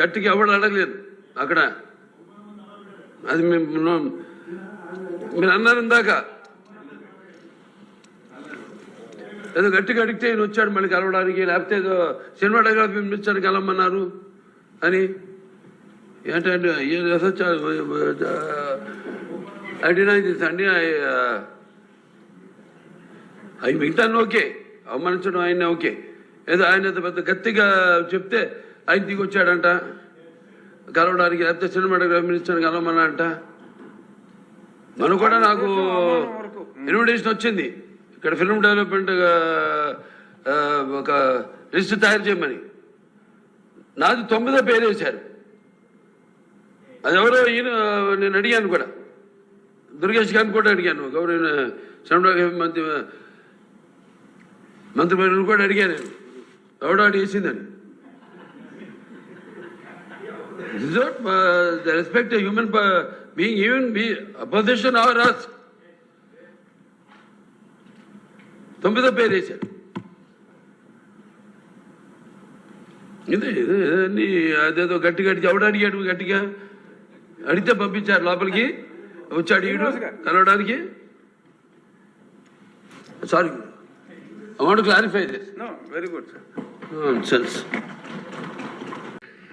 గట్టిగా ఎవడు అడగలేదు. అక్కడ అది మేము మీరు అన్నారు ఇందాక. ఏదో గట్టిగా అడిగితే ఈయన వచ్చాడు మళ్ళీ కలవడానికి లేకపోతే ఏదో సినిమాటోగ్రఫీ పిలిపించాడు కలవమన్నారు అని. ఏంటంటే అడినా అండి అవి మిగతాన్ని ఓకే అవమానించడం ఆయన ఓకే. ఏదో ఆయన పెద్ద గట్టిగా చెప్తే ఆయన దిగి వచ్చాడంట కలవడానికి లేకపోతే సినిమాటోగ్రఫీ మినిస్టర్ కలవమన్నా మనం కూడా నాకు ఇన్విటేషన్ వచ్చింది. ఇక్కడ ఫిల్మ్ డెవలప్మెంట్ ఒక లిస్ట్ తయారు చేయమని. నాది తొమ్మిదో పేరు వేశారు. అది ఎవరో ఈయన నేను అడిగాను కూడా. దుర్గేష్ గారిని కూడా అడిగాను. గౌరవ సినిమాటోగ్రఫీ మంత్రి మంత్రి కూడా అడిగాను. నేను ఎవడో అడిగేసిందని. This is not uh, the respect a human uh, being, even be opposition or us. తొమ్మిదో పేరు వేశారు. ఇది ఇది అదేదో గట్టి గట్టి ఎవడు అడిగాడు గట్టిగా? అడిగితే పంపించారు లోపలికి. వచ్చి అడిగాడు కలవడానికి. Sorry I want clarify this very good sir sense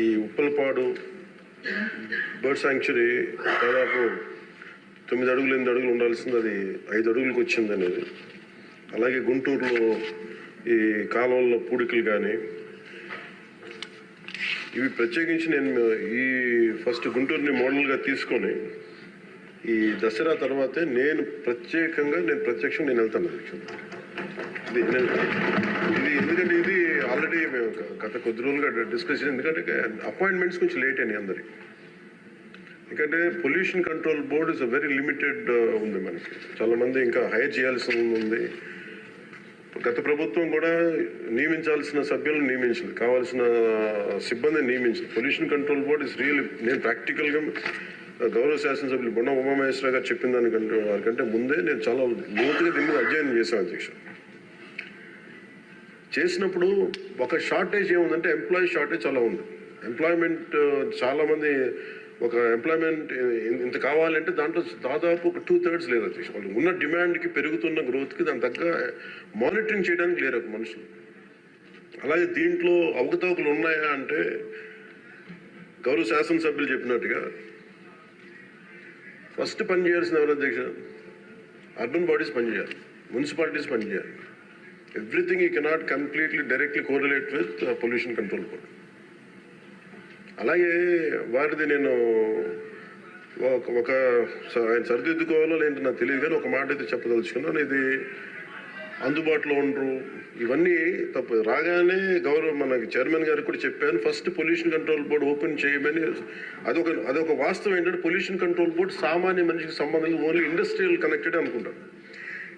ఈ ఉప్పలపాడు బర్డ్ శాంక్చురీ దాదాపు తొమ్మిది అడుగులు ఎనిమిది అడుగులు ఉండాల్సింది అది ఐదు అడుగులకు వచ్చింది అనేది అలాగే గుంటూరులో ఈ కాలువల్లో పూడికలు కానీ ఇవి ప్రత్యేకించి నేను ఈ ఫస్ట్ గుంటూరుని మోడల్గా తీసుకొని ఈ దసరా తర్వాతే నేను ప్రత్యేకంగా నేను ప్రత్యక్షం నేను వెళ్తాను యాక్చువల్లీ. ఇది ఎందుకంటే ఇది ఆల్రెడీ మేము గత కొద్ది రోజులుగా డిస్కస్ ఎందుకంటే అపాయింట్మెంట్స్ కొంచెం లేట్ అయినాయి అందరికి. ఎందుకంటే pollution control board is very limited ఉంది మనకి. చాలామంది ఇంకా హైర్ చేయాల్సి ఉంది. గత ప్రభుత్వం కూడా నియమించాల్సిన సభ్యులను నియమించింది. కావాల్సిన uh, సిబ్బందిని నియమించింది. Pollution control board is real నేను ప్రాక్టికల్గా uh, గౌరవ శాసనసభ్యులు బొండ ఉమామహేశ్వర గారు చెప్పిన దానికంటే వారికంటే ముందే నేను చాలా లోతుగా దీని మీద అధ్యయనం చేశాను అధ్యక్షుడు చేసినప్పుడు ఒక షార్టేజ్ ఏముందంటే ఎంప్లాయీ షార్టేజ్ చాలా ఉంది. ఎంప్లాయ్మెంట్ uh, చాలామంది ఒక ఎంప్లాయ్మెంట్ uh, ఇంత కావాలంటే దాంట్లో దాదాపు ఒక టూ థర్డ్స్ లేదు అధ్యక్ష వాళ్ళు ఉన్న డిమాండ్కి పెరుగుతున్న గ్రోత్కి దాని తగ్గ మానిటరింగ్ చేయడానికి లేరు ఒక మనుషులు. అలాగే దీంట్లో అవకతవకలు ఉన్నాయా అంటే గౌరవ శాసనసభ్యులు చెప్పినట్టుగా ఫస్ట్ పని చేయాల్సిన ఎవరు అధ్యక్ష? అర్బన్ బాడీస్ పనిచేయాలి. మున్సిపాలిటీస్ పనిచేయాలి. Everything you cannot completely directly correlate with pollution control board అలాగే వారిది నేను ఒక ఆయన సరిదిద్దుకోవాలో లేదంటే నాకు తెలియదు కానీ ఒక మాట అయితే చెప్పదలుచుకున్నాను. ఇది అందుబాటులో ఉండరు. ఇవన్నీ తప్పు. రాగానే గౌరవ మనకి చైర్మన్ గారికి కూడా చెప్పాను first pollution control board open చేయమని. అదొక అదొక వాస్తవం ఏంటంటే పొల్యూషన్ కంట్రోల్ బోర్డు సామాన్య మనిషికి సంబంధించి ఓన్లీ ఇండస్ట్రియల్ కనెక్టెడ్ అనుకుంటాను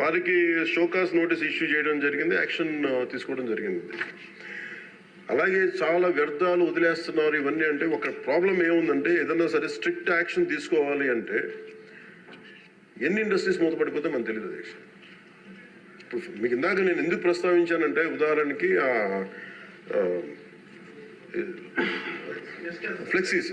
వారికి షోకాస్ నోటీస్ ఇష్యూ చేయడం జరిగింది యాక్షన్ తీసుకోవడం జరిగింది. అలాగే చాలా వ్యర్థాలు వదిలేస్తున్నారు ఇవన్నీ అంటే ఒక ప్రాబ్లం ఏముందంటే ఏదన్నా సరే స్ట్రిక్ట్ యాక్షన్ తీసుకోవాలి అంటే ఎన్ని ఇండస్ట్రీస్ మూతపడిపోతే మనకు తెలియదు అధ్యక్ష ఇప్పుడు మీకు ఇందాక నేను ఎందుకు ప్రస్తావించానంటే ఉదాహరణకి ఆ ఫ్లెక్సీస్.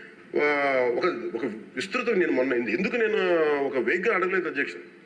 ఒక ఒక విస్తృతం నేను మొన్న ఎందుకు నేను ఒక వేగ్గా అడగలేదు అధ్యక్ష?